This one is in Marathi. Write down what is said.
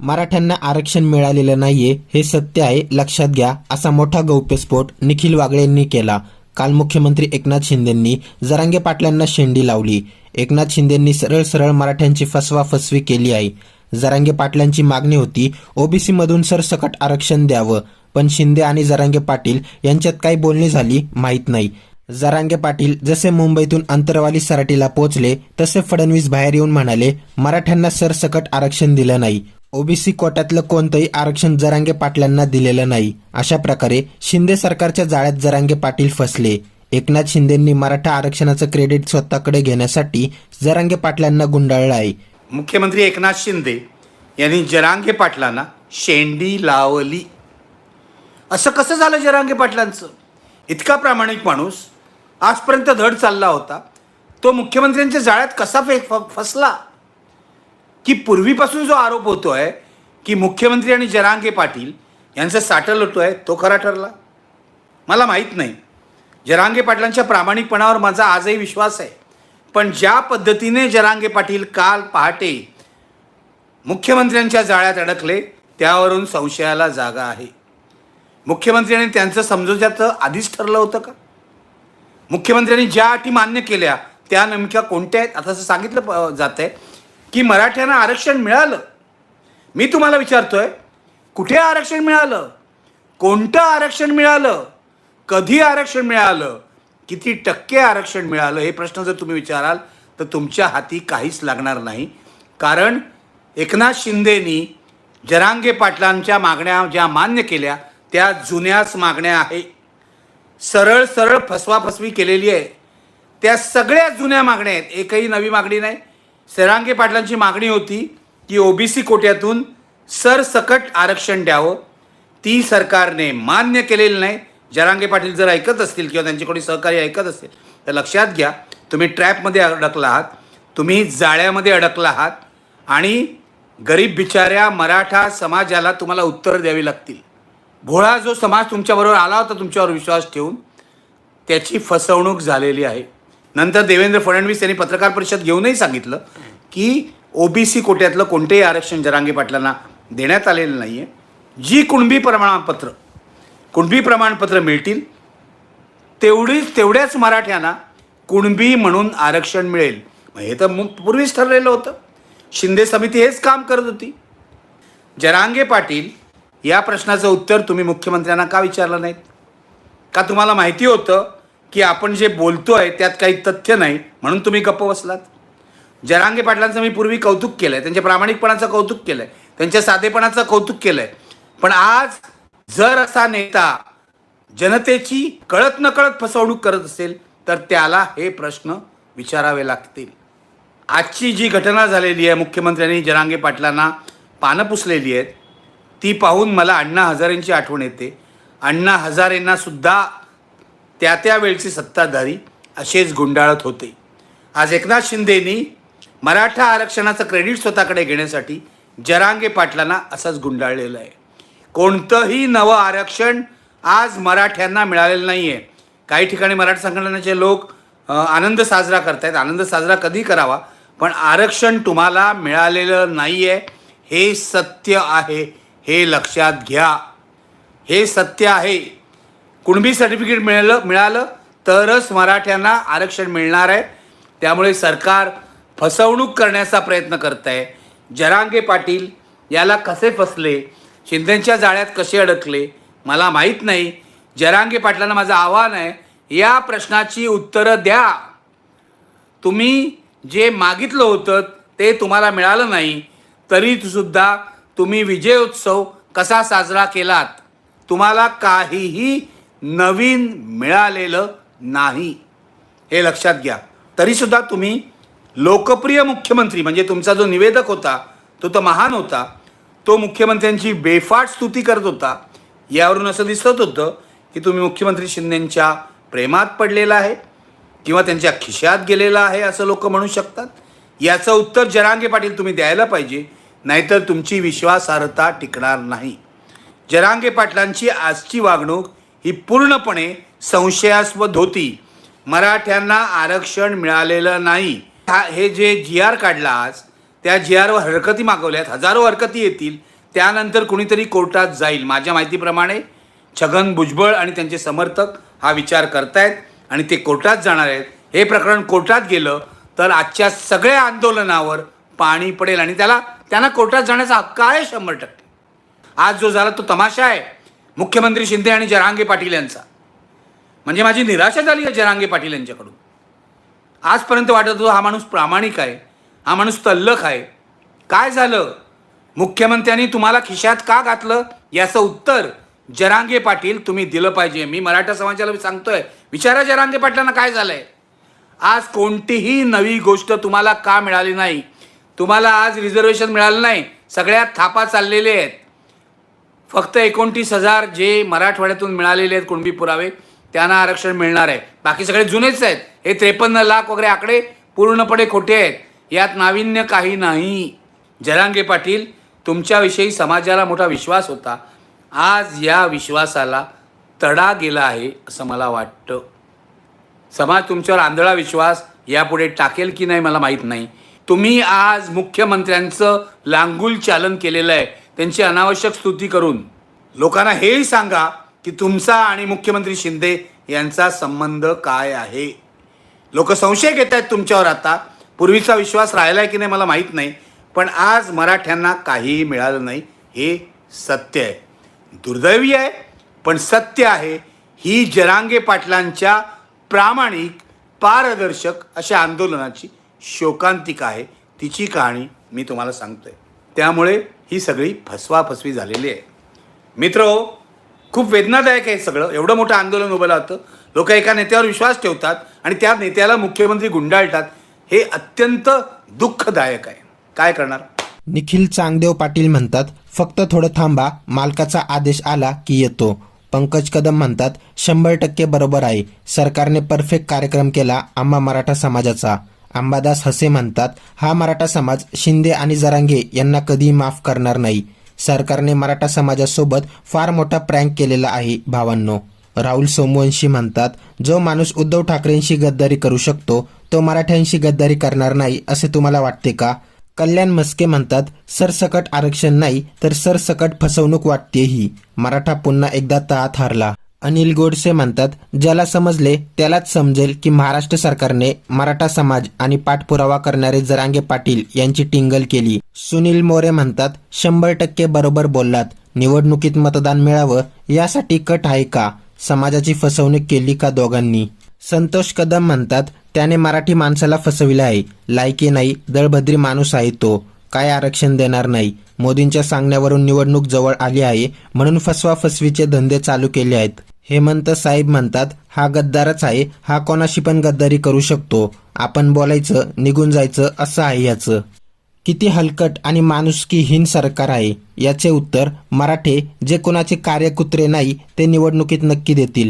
मराठ्यांना आरक्षण मिळालेलं नाहीये हे सत्य आहे लक्षात घ्या असा मोठा गौप्यस्फोट निखिल वागळे यांनी केला. काल मुख्यमंत्री एकनाथ शिंदेंनी जरांगे पाटलांना शेंडी लावली. एकनाथ शिंदेंनी सरळ सरळ मराठ्यांची फसवा फसवी केली आहे. जरांगे पाटलांची मागणी होती ओबीसी मधून सरसकट आरक्षण द्यावं पण शिंदे आणि जरांगे पाटील यांच्यात काही बोलणी झाली माहीत नाही. जरांगे पाटील जसे मुंबईतून अंतरवाली सराटीला पोहोचले तसे फडणवीस बाहेर येऊन म्हणाले मराठ्यांना सरसकट आरक्षण दिलं नाही. ओबीसी कोट्यातलं कोणतंही आरक्षण जरांगे पाटलांना दिलेलं नाही. अशा प्रकारे शिंदे सरकारच्या जाळ्यात जरांगे पाटील फसले. एकनाथ शिंदेंनी मराठा आरक्षणाचं क्रेडिट स्वतःकडे घेण्यासाठी जरांगे पाटलांना गुंडाळलं आहे. मुख्यमंत्री एकनाथ शिंदे यांनी जरांगे पाटलांना शेंडी लावली. असं कसं झालं जरांगे पाटलांचं? इतका प्रामाणिक माणूस आजपर्यंत धड चालला होता. तो मुख्यमंत्र्यांच्या जाळ्यात कसा फे फसला? की पूर्वीपासून जो आरोप होतो आहे की मुख्यमंत्री आणि जरांगे पाटील यांचं साठल आहे तो खरा ठरला? मला माहीत नाही. जरांगे पाटलांच्या प्रामाणिकपणावर माझा आजही विश्वास आहे. पण ज्या पद्धतीने जरांगे पाटील काल पहाटे मुख्यमंत्र्यांच्या जाळ्यात अडकले त्यावरून संशयाला जागा आहे. मुख्यमंत्र्यांनी त्यांचं समजोत्याचं आधीच ठरलं होतं का? मुख्यमंत्र्यांनी ज्या अटी मान्य केल्या त्या नेमक्या कोणत्या आहेत? आता असं सांगितलं जात आहे की मराठ्यांना आरक्षण मिळालं? मी तुम्हाला विचारतोय कुठे आरक्षण मिळालं? कोणतं आरक्षण मिळालं? कधी आरक्षण मिळालं? किती टक्के आरक्षण मिळालं? हे प्रश्न जर तुम्ही विचाराल तर तुमच्या हाती काहीच लागणार नाही. कारण एकनाथ शिंदेनी जरांगे पाटलांच्या मागण्या ज्या मान्य केल्या त्या जुन्याच मागण्या आहे. सरळ सरळ फसवाफसवी केलेली आहे. त्या सगळ्या जुन्या मागण्या आहेत. एकही नवी मागणी नाही सरांगे पाटलांची मागणी होती की ओबीसी कोट्यातून सरसकट आरक्षण द्यावं. ती सरकारने मान्य केलेलं नाही. जरांगे पाटील जर ऐकत असतील किंवा त्यांचे कोणी सहकारी ऐकत असतील तर लक्षात घ्या तुम्ही ट्रॅपमध्ये अडकला आहात तुम्ही जाळ्यामध्ये अडकला आहात आणि गरीब बिचाऱ्या मराठा समाजाला तुम्हाला उत्तर द्यावी लागतील. भोळा जो समाज तुमच्याबरोबर आला होता तुमच्यावर विश्वास ठेवून त्याची फसवणूक झालेली आहे. नंतर देवेंद्र फडणवीस यांनी पत्रकार परिषद घेऊनही सांगितलं की ओबीसी कोट्यातलं कोणतेही आरक्षण जरांगे पाटलांना देण्यात आलेलं नाही आहे जी कुणबी प्रमाणपत्र कुणबी प्रमाणपत्र मिळतील तेवढीच तेवढ्याच मराठ्यांना कुणबी म्हणून आरक्षण मिळेल. हे तर मु- पूर्वीच ठरलेलं होतं. शिंदे समिती हेच काम करत होती. जरांगे पाटील या प्रश्नाचं उत्तर तुम्ही मुख्यमंत्र्यांना का विचारलं नाहीत? का तुम्हाला माहिती होतं की आपण जे बोलतोय त्यात काही तथ्य नाही म्हणून तुम्ही गप्प बसलात. जरांगे पाटलांचं मी पूर्वी कौतुक केलं आहे त्यांच्या प्रामाणिकपणाचं कौतुक केलं आहे त्यांच्या साधेपणाचं कौतुक केलं आहे पण आज जर असा नेता जनतेची कळत नकळत फसवणूक करत असेल तर त्याला हे प्रश्न विचारावे लागतील. आजची जी घटना झालेली आहे मुख्यमंत्र्यांनी जरांगे पाटलांना पानं पुसलेली आहेत ती पाहून मला अण्णा हजारेंची आठवण येते. अण्णा हजारेंना सुद्धा त्या त्यावेळची सत्ताधारी असेच गुंडाळत होते. आज एकनाथ शिंदेनी मराठा आरक्षणाचं क्रेडिट स्वतःकडे घेण्यासाठी जरांगे पाटलांना असंच गुंडाळलेलं आहे. कोणतंही नवं आरक्षण आज मराठ्यांना मिळालेलं नाही आहे काही ठिकाणी मराठा संघटनेचे लोक आनंद साजरा करतायत. आनंद साजरा कधी करावा? पण आरक्षण तुम्हाला मिळालेलं नाही आहे हे सत्य आहे. हे लक्षात घ्या. हे सत्य आहे. कुणबी सर्टिफिकेट मिळालं मिळालं तरच मराठ्यांना आरक्षण मिळणार आहे. त्यामुळे सरकार फसवणूक करण्याचा प्रयत्न करत आहे जरांगे पाटील याला कसे फसले? शिंदेच्या जाळ्यात कसे अडकले? मला माहीत नाही. जरांगे पाटलांना माझं आव्हान आहे या प्रश्नाची उत्तरं द्या. तुम्ही जे मागितलं होतं ते तुम्हाला मिळालं नाही. तरी सुद्धा तुम्ही विजयोत्सव कसा साजरा केलात? तुम्हाला काहीही नवीन मिळालेलं नाही. हे लक्षात घ्या. तरीसुद्धा तुम्ही लोकप्रिय मुख्यमंत्री म्हणजे तुमचा जो निवेदक होता तो तर महान होता तो मुख्यमंत्र्यांची बेफाट स्तुती करत होता यावरून असं दिसत होतं की तुम्ही मुख्यमंत्री शिंदेंच्या प्रेमात पडलेला आहे किंवा त्यांच्या खिशात गेलेला आहे असं लोक म्हणू शकतात. याचं उत्तर जरांगे पाटील तुम्ही द्यायला पाहिजे नाहीतर तुमची विश्वासार्हता टिकणार नाही. जरांगे पाटलांची आजची वागणूक ही पूर्णपणे संशयास्पद होती. मराठ्यांना आरक्षण मिळालेलं नाही. हा हे जे जी आर काढला आज त्या जी आरवर हरकती मागवल्यात हजारो हरकती येतील. त्यानंतर कुणीतरी कोर्टात जाईल. माझ्या माहितीप्रमाणे छगन भुजबळ आणि त्यांचे समर्थक हा विचार करतायत आणि ते कोर्टात जाणार आहेत. हे प्रकरण कोर्टात गेलं तर आजच्या सगळ्या आंदोलनावर पाणी पडेल आणि त्याला त्यांना कोर्टात जाण्याचा हक्क आहे शंभर टक्के. आज जो झाला तो तमाशा आहे. मुख्यमंत्री शिंदे आणि जरांगे पाटील यांचा. म्हणजे माझी निराशा झाली आहे जरांगे पाटील यांच्याकडून. आजपर्यंत वाटत होतं हा माणूस प्रामाणिक आहे हा माणूस तल्लख आहे. काय झालं? मुख्यमंत्र्यांनी तुम्हाला खिशात का घातलं? याचं उत्तर जरांगे पाटील तुम्ही दिलं पाहिजे. मी मराठा समाजाला सांगतोय विचारा जरांगे पाटलांना काय झालंय. आज कोणतीही नवी गोष्ट तुम्हाला का मिळाली नाही? तुम्हाला आज रिझर्वेशन मिळालं नाही. सगळ्यात थापा चाललेले आहेत. फक्त एकोणतीस हजार जे मराठवाड्यातून मिळालेले आहेत कुणबी पुरावे त्यांना आरक्षण मिळणार आहे. बाकी सगळे जुनेच आहेत. हे त्रेपन्न लाख वगैरे आकडे पूर्णपणे खोटे आहेत. यात नाविन्य काही नाही. जरांगे पाटील तुमच्याविषयी समाजाला मोठा विश्वास होता. आज या विश्वासाला तडा गेला आहे असं मला वाटतं. समाज तुमच्यावर आंधळा विश्वास यापुढे टाकेल की नाही मला माहीत नाही. तुम्ही आज मुख्यमंत्र्यांचं लांगुल चालन केलेलं आहे. त्यांची अनावश्यक स्तुती करून लोकांना हेही सांगा की तुमचा आणि मुख्यमंत्री शिंदे यांचा संबंध काय आहे? लोक संशय घेत आहेत तुमच्यावर आता. पूर्वीचा विश्वास राहिला आहे की नाही मला माहीत नाही पण आज मराठ्यांना काहीही मिळालं नाही हे सत्य आहे. दुर्दैवी आहे पण सत्य आहे. ही जरांगे पाटलांच्या प्रामाणिक पारदर्शक अशा आंदोलनाची शोकांतिका आहे. तिची कहाणी मी तुम्हाला सांगतोय. त्यामुळे ही सगळी फसवाफसवी झालेली आहे. मित्र हो, खूप वेदनादायक आहे सगळं. एवढं मोठं आंदोलन उभं राहतं. लोक एका नेत्यावर विश्वास ठेवतात आणि त्या नेत्याला मुख्यमंत्री गुंडाळतात. हे अत्यंत दुःखदायक आहे. काय करणार? निखिल चांगदेव पाटील म्हणतात फक्त थोडं थांबा मालकाचा आदेश आला की येतो. पंकज कदम म्हणतात शंभर टक्के बरोबर आहे. सरकारने परफेक्ट कार्यक्रम केला आम्हा मराठा समाजाचा. अंबादास हसे म्हणतात हा मराठा समाज शिंदे आणि जरांगे यांना कधी माफ करणार नाही. सरकारने मराठा समाजासोबत फार मोठा प्रँक केलेला आहे भावांनो. राहुल सोमवंशी म्हणतात जो माणूस उद्धव ठाकरेंशी गद्दारी करू शकतो तो मराठ्यांशी गद्दारी करणार नाही असे तुम्हाला वाटते का? कल्याण मस्के म्हणतात सरसकट आरक्षण नाही तर सरसकट फसवणूक वाटते ही मराठा पुन्हा एकदा तहात हारला. अनिल गोडसे म्हणतात ज्याला समजले त्यालाच समजेल की महाराष्ट्र सरकारने मराठा समाज आणि पाठपुरावा करणारे जरांगे पाटील यांची टिंगल केली. सुनील मोरे म्हणतात शंभर टक्के बरोबर बोललात. निवडणुकीत मतदान मिळावं यासाठी कट आहे का? समाजाची फसवणूक केली का दोघांनी? संतोष कदम म्हणतात त्याने मराठी माणसाला फसविले आहे. लायकी नाही दळभद्री माणूस आहे तो. काय आरक्षण देणार नाही? मोदींच्या सांगण्यावरून निवडणूक जवळ आली आहे म्हणून फसवा फसवीचे धंदे चालू केले आहेत. हेमंत साहेब म्हणतात हा गद्दारच आहे हा कोणाशी पण गद्दारी करू शकतो. आपण बोलायचं निघून जायचं असं आहे याचं. किती हलकट आणि माणुसकीहीन सरकार आहे. याचे उत्तर मराठे जे कोणाचे कार्यकुत्रे नाही ते निवडणुकीत नक्की देतील.